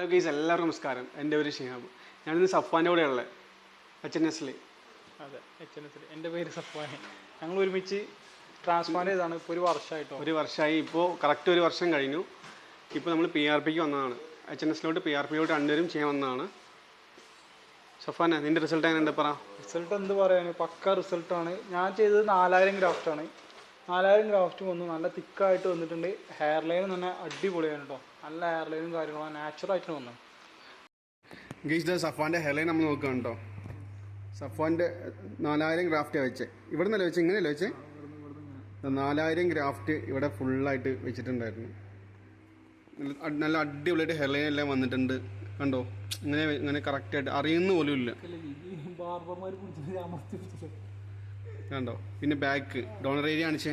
Hello guys എല്ലാവർക്കും നമസ്കാരം. എന്റെ പേര് ഷിഹാബ്. ഞാനിന്ന് സഫ്വാന്റെ കൂടെ ഉള്ളത്. എച്ച് എൻ എസിൽ അതെ എച്ച് എൻ എസിൽ എന്റെ പേര് സഫ്വാൻ ഞങ്ങൾ ഒരുമിച്ച് ട്രാൻസ്ഫർ ചെയ്താണ് ഇപ്പോൾ ഒരു വർഷമായിട്ടോ? ഒരു വർഷമായി. ഇപ്പോൾ കറക്റ്റ് ഒരു വർഷം കഴിഞ്ഞു. ഇപ്പോൾ നമ്മൾ പി ആർ പിക്ക് വന്നതാണ്. എച്ച് എൻ എസിലോട്ട് പി ആർ പിയിലോട്ട് രണ്ടുപേരും ചെയ്യാൻ വന്നതാണ്. സഫാന നിന്റെ റിസൾട്ട് എങ്ങനെയുണ്ട് പറ. റിസൾട്ട് എന്ത് പറയാനും? പക്ക റിസൾട്ടാണ് ഞാൻ ചെയ്തത് നാലായിരം ഗ്രാഫ്റ്റാണ്. നാലായിരം ഗ്രാഫ്റ്റ് വന്നു. നല്ല തിക്കായിട്ട് വന്നിട്ടുണ്ട്. ഹെയർ ലൈൻ തന്നെ അടിപൊളിയാണ് കേട്ടോ നല്ല ഹെയർ ലൈനും കാര്യങ്ങളും നാച്ചുറൽ ആയിട്ട് വന്നു ദ സഫാന്റെ സഫാന്റെ ഹെയർലൈൻ നമ്മൾ നോക്കുകയാണ് കേട്ടോ സഫാന്റെ നാലായിരം ഗ്രാഫ്റ്റ് വെച്ച്. ഇവിടെ നിന്നല്ലേ വെച്ച്? ഇങ്ങനെയല്ലേ വെച്ച്? നാലായിരം ഗ്രാഫ്റ്റ് ഇവിടെ ഫുള്ളായിട്ട് വെച്ചിട്ടുണ്ടായിരുന്നു. നല്ല അടിപൊളിയായിട്ട് അടിപൊളിയായിട്ട് ഹെയർലൈൻ എല്ലാം വന്നിട്ടുണ്ട്. കണ്ടോ? ഇങ്ങനെ ഇങ്ങനെ കറക്റ്റായിട്ട് അറിയുന്ന പോലും ഇല്ല. കണ്ടോ? പിന്നെ ബാക്ക് ഡോണർ ഏരിയ കാണിച്ചേ.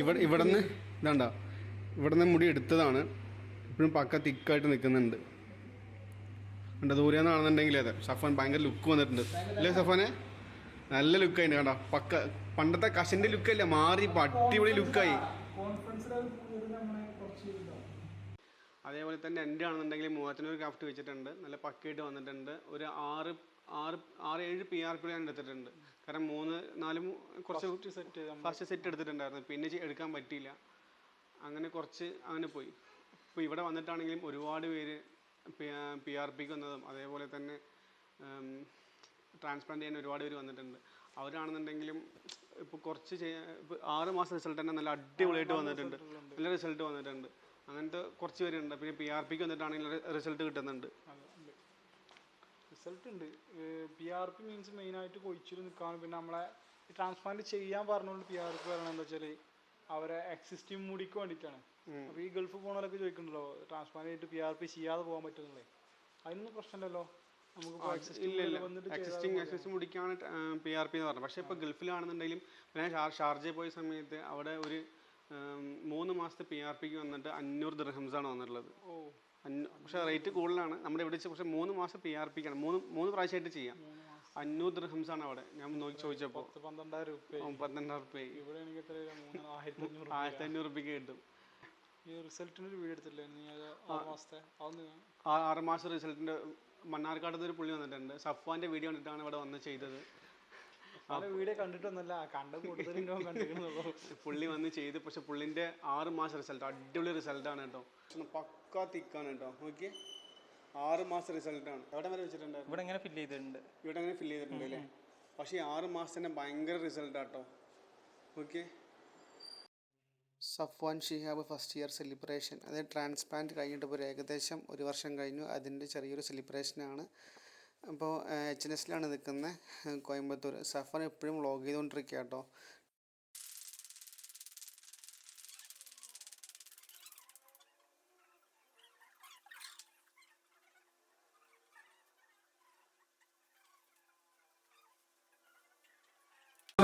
ഇവിടെ ഇവിടെ നിന്ന് ഇതാണ്ടോ? ഇവിടെ നിന്ന് മുടി എടുത്തതാണ്. ഇപ്പോഴും പക്ക തിക്കായിട്ട് നിൽക്കുന്നുണ്ട് കണ്ടോ? ദൂരെ നിന്നാണെന്നുണ്ടെങ്കിൽ അതെ. സഫാൻ ഭയങ്കര ലുക്ക് വന്നിട്ടുണ്ട്. അല്ലേ സഫാനെ നല്ല ലുക്കായിട്ട് കണ്ടോ? പക്ക പണ്ടത്തെ കഷന്റെ ലുക്കല്ല മാറി അടിപൊളി ലുക്കായി അതേപോലെ തന്നെ എന്റെ ആണെന്നുണ്ടെങ്കിൽ മൂവാറ്റിനൂർ ക്രാഫ്റ്റ് വെച്ചിട്ടുണ്ട്. നല്ല പക്കയിട്ട് വന്നിട്ടുണ്ട്. ഒരു ആറ് ആറ് ആറ് ഏഴ് പി ആർ പി ഞാൻ എടുത്തിട്ടുണ്ട്. കാരണം മൂന്ന് നാല് കുറച്ച് സെറ്റ് ഫസ്റ്റ് സെറ്റ് എടുത്തിട്ടുണ്ടായിരുന്നു. പിന്നെ എടുക്കാൻ പറ്റിയില്ല. അങ്ങനെ കുറച്ച് അങ്ങനെ പോയി. ഇപ്പോൾ ഇവിടെ വന്നിട്ടാണെങ്കിലും ഒരുപാട് പേര് പി ആർ പിക്ക് വന്നതും അതേപോലെ തന്നെ ട്രാൻസ്പ്ലാന്റ് ചെയ്യാൻ ഒരുപാട് പേര് വന്നിട്ടുണ്ട്. അവരാണെന്നുണ്ടെങ്കിലും ഇപ്പോൾ കുറച്ച് ചെയ്യാൻ ഇപ്പോൾ ആറ് മാസം റിസൾട്ട് തന്നെ നല്ല അടിപൊളിയായിട്ട് വന്നിട്ടുണ്ട്. നല്ല റിസൾട്ട് വന്നിട്ടുണ്ട്. അങ്ങനത്തെ കുറച്ച് പേരുണ്ട്. പിന്നെ പി ആർ പിക്ക് വന്നിട്ടാണെങ്കിൽ റിസൾട്ട് കിട്ടുന്നുണ്ട്. റിസൾട്ട് ഉണ്ട്. പി ആർ പി മീൻസ് മെയിനായിട്ട് കൊച്ചിയിൽ നിൽക്കാണ്. പിന്നെ നമ്മളെ ട്രാൻസ്പ്ലാന്റ് ചെയ്യാൻ പറഞ്ഞുകൊണ്ട് പി ആർ പി പറയണത് എന്താ വെച്ചാൽ അവരെ എക്സിസ്റ്റിംഗ് മുടിക്ക് വേണ്ടിയിട്ടാണ്. അപ്പോൾ ഈ ഗൾഫ് പോണവരൊക്കെ ചോദിക്കുന്നുണ്ടല്ലോ ട്രാൻസ്പ്ലാന്റ് ചെയ്തിട്ട് പി ആർ പി ചെയ്യാതെ പോകാൻ പറ്റുന്നില്ലേ? അതിനൊന്നും പ്രശ്നമില്ലല്ലോ. എക്സിസ്റ്റിംഗ് എക്സിസ്റ്റിംഗ് മുടിക്കാണ് പി ആർ പി എന്ന് പറഞ്ഞത്. പക്ഷേ ഇപ്പോൾ ഗൾഫിലാണെന്നുണ്ടെങ്കിലും ഞാൻ ഷാർ- ഷാർജയിൽ പോയ സമയത്ത് അവിടെ ഒരു മൂന്ന് മാസത്തെ പി ആർ പിക്ക് വന്നിട്ട് അഞ്ഞൂറ് ദിർഹംസ് ആണ് വന്നിട്ടുള്ളത് പക്ഷേ റേറ്റ് കൂടുതലാണ്. നമ്മുടെ ഇവിടെ വെച്ച് പക്ഷേ മൂന്ന് മാസം പി ആർ പിക്കാണ് മൂന്ന് മൂന്ന് പ്രാവശ്യമായിട്ട് ചെയ്യാം. അഞ്ഞൂറ് ദിർഹംസ് ആണ് അവിടെ. ഞാൻ നോക്കി ചോദിച്ചപ്പോൾ പന്ത്രണ്ടായിരം രൂപ പന്ത്രണ്ടായിരം രൂപ ഇവിടെ എനിക്ക് ആയിരത്തി അഞ്ഞൂറ് ആയിരത്തി കിട്ടും. ഈ റിസൾട്ടിന് ഒരു വീഡിയോ എടുത്തില്ലേ? നീ ആറ് മാസം റിസൾട്ടിന്റെ മണ്ണാർക്കാട് ഒരു പുള്ളി വന്നിട്ടുണ്ട്. സഫ്വാന്റെ വീഡിയോ കണ്ടിട്ടാണ് ഇവിടെ വന്ന് ചെയ്തത്. വീഡിയോ കണ്ടിട്ടൊന്നുമല്ല. കണ്ട കൂടുതലും പുള്ളി വന്ന് ചെയ്ത് പക്ഷെ പുള്ളിന്റെ ആറ് മാസം റിസൾട്ട് അടിപൊളി റിസൾട്ടാണ് കേട്ടോ. പക്കാ തിക്കാണ് കേട്ടോ. നോക്കി ആറ് മാസം റിസൾട്ടാണ് എവിടെ വരെ വെച്ചിട്ടുണ്ട്? ഇവിടെ ഇങ്ങനെ ഫില്ല് ചെയ്തിട്ടുണ്ട്. ഇവിടെ അങ്ങനെ ഫില്ല് ചെയ്തിട്ടുണ്ട് അല്ലേ? പക്ഷേ ആറ് മാസത്തിന് ഭയങ്കര റിസൾട്ട് ആട്ടോ. Okay Safwan Shihab first year celebration അതായത് ട്രാൻസ്പ്ലാന്റ് കഴിഞ്ഞിട്ട് ഇപ്പോൾ ഒരു ഏകദേശം ഒരു വർഷം കഴിഞ്ഞു. അതിന്റെ ചെറിയൊരു സെലിബ്രേഷനാണ് അപ്പോൾ എച്ച് എൻ എസിലാണ് നിൽക്കുന്നത്. കോയമ്പത്തൂർ. സഫർ എപ്പോഴും വ്ളോഗ് ചെയ്തുകൊണ്ടിരിക്കുക കേട്ടോ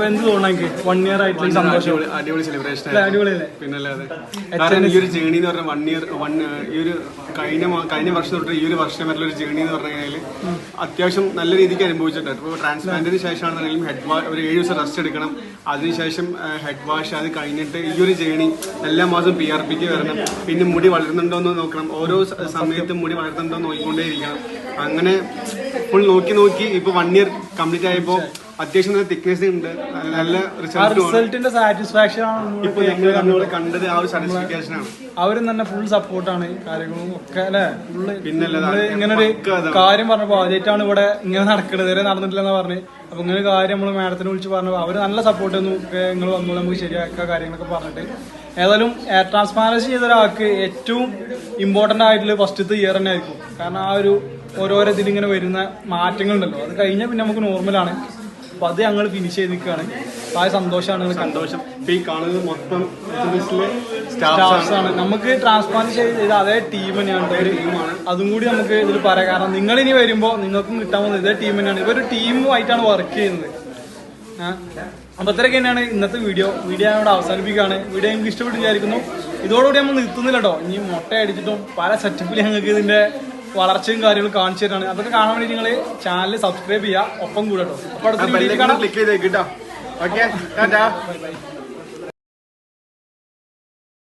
എന്ത് വൺ ഇയർ ആയിട്ടുള്ള സന്തോഷം. അടിപൊളി- അടിപൊളി സെലിബ്രേഷൻ അടിപൊളിയല്ലേ പിന്നല്ലാതെ കാരണം ഈ ഒരു ജേണി എന്ന് പറഞ്ഞാൽ വൺ ഇയർ വൺ ഈ ഒരു കഴിഞ്ഞ കഴിഞ്ഞ വർഷം തൊട്ട് ഈ ഒരു വർഷം വരെയുള്ള ഒരു ജേണി എന്ന് പറഞ്ഞു കഴിഞ്ഞാൽ അത്യാവശ്യം നല്ല രീതിക്ക് അനുഭവിച്ചിട്ടുണ്ട്. ഇപ്പോൾ ട്രാൻസ്പ്ലാന്റിന് ശേഷമാണെന്നുണ്ടെങ്കിലും ഹെഡ് വാഷ് ഒരു ഏഴ് ദിവസം റെസ്റ്റ് എടുക്കണം. അതിനുശേഷം ഹെഡ് വാഷ് അത് കഴിഞ്ഞിട്ട് ഈ ഒരു ജേണി എല്ലാ മാസം പി ആർ പിക്ക് വരണം. പിന്നെ മുടി വളരുന്നുണ്ടോ എന്ന് നോക്കണം. ഓരോ സമയത്തും മുടി വളരുന്നുണ്ടോ എന്ന് നോക്കിക്കൊണ്ടേ ഇരിക്കണം അങ്ങനെ ഫുൾ നോക്കി നോക്കി ഇപ്പോൾ വൺ ഇയർ കംപ്ലീറ്റ് ആയപ്പോൾ അത്യാവശ്യം നല്ല തിക്നെസ് ഉണ്ട്. നല്ല റിസൾട്ട് റിസൾട്ടിന്റെ സാറ്റിസ്ഫാക്ഷൻ ആണ്. കണ്ടത്. ആ ഒരു സാറ്റിസ്ഫാക്ഷൻ ആണ്. അവരും തന്നെ ഫുൾ സപ്പോർട്ടാണ് കാര്യങ്ങളും ഒക്കെ അല്ലെ? ഫുള്ള് പിന്നെ ഇങ്ങനെ ഒരു കാര്യം പറഞ്ഞപ്പോ ആദ്യമായിട്ടാണ് ഇവിടെ ഇങ്ങനെ നടക്കുന്നത് ഇതുവരെ നടന്നിട്ടില്ലെന്ന് പറഞ്ഞു. അപ്പൊ ഇങ്ങനെ ഒരു കാര്യം നമ്മൾ മാഡത്തിനെ വിളിച്ച് പറഞ്ഞു അവർ നല്ല സപ്പോർട്ട് തന്നു. നിങ്ങൾ വന്നു നമുക്ക് ശരിയാക്കുക കാര്യങ്ങളൊക്കെ പറഞ്ഞിട്ട്. ഏതായാലും എയർ ട്രാൻസ്പാരൻസി ചെയ്ത ഒരാൾക്ക് ഏറ്റവും ഇമ്പോർട്ടന്റ് ആയിട്ടുള്ള ഫസ്റ്റത്തെ ഇയർ തന്നെ ആയിരിക്കും. കാരണം ആ ഒരു ഓരോരോ ഇതിലിങ്ങനെ വരുന്ന മാറ്റങ്ങളുണ്ടല്ലോ. അത് കഴിഞ്ഞാൽ പിന്നെ നമുക്ക് നോർമലാണ് അപ്പൊ അത് ഞങ്ങൾ ഫിനിഷ് ചെയ്ത് നിൽക്കുകയാണ് ആ സന്തോഷമാണ് സന്തോഷം. ഇപ്പൊ ഈ കാണുന്നത് മൊത്തം സ്റ്റാഫ്സ് സ്റ്റാഫ്സ് ആണ്. നമുക്ക് ട്രാൻസ്പ്ലാന്റ് ചെയ്ത് അതേ ടീം തന്നെയാണ് ഒരു അതും കൂടി നമുക്ക് ഇതിൽ പറയാം. കാരണം നിങ്ങൾ ഇനി വരുമ്പോൾ നിങ്ങൾക്കും കിട്ടാൻ പോകുന്നത് ഇതേ ടീം തന്നെയാണ്. ഇവർ ടീമുമായിട്ടാണ് വർക്ക് ചെയ്യുന്നത്. അപ്പൊ ഇത്രയൊക്കെ തന്നെയാണ് ഇന്നത്തെ വീഡിയോ വീഡിയോ ഞാൻ ഇവിടെ അവസാനിപ്പിക്കുകയാണ്. വീഡിയോ നിങ്ങൾക്ക് ഇഷ്ടപ്പെട്ട് വിചാരിക്കുന്നു. ഇതോടുകൂടി നമ്മൾ നിർത്തുന്നില്ല കേട്ടോ. ഇനി മുട്ട അടിച്ചിട്ടും പല സെറ്റപ്പിൽ ഞങ്ങൾക്ക് ഇതിന്റെ വളർച്ചയും കാര്യങ്ങളും കാണിച്ചു തരാണ്. അതൊക്കെ കാണാൻ വേണ്ടി നിങ്ങൾ ചാനൽ സബ്സ്ക്രൈബ് ചെയ്യുക ഒപ്പം കൂടെ കേട്ടോ അപ്പൊ അടുത്ത വീഡിയോ കാണാം. Click ചെയ്തേക്കിട്ടോ okay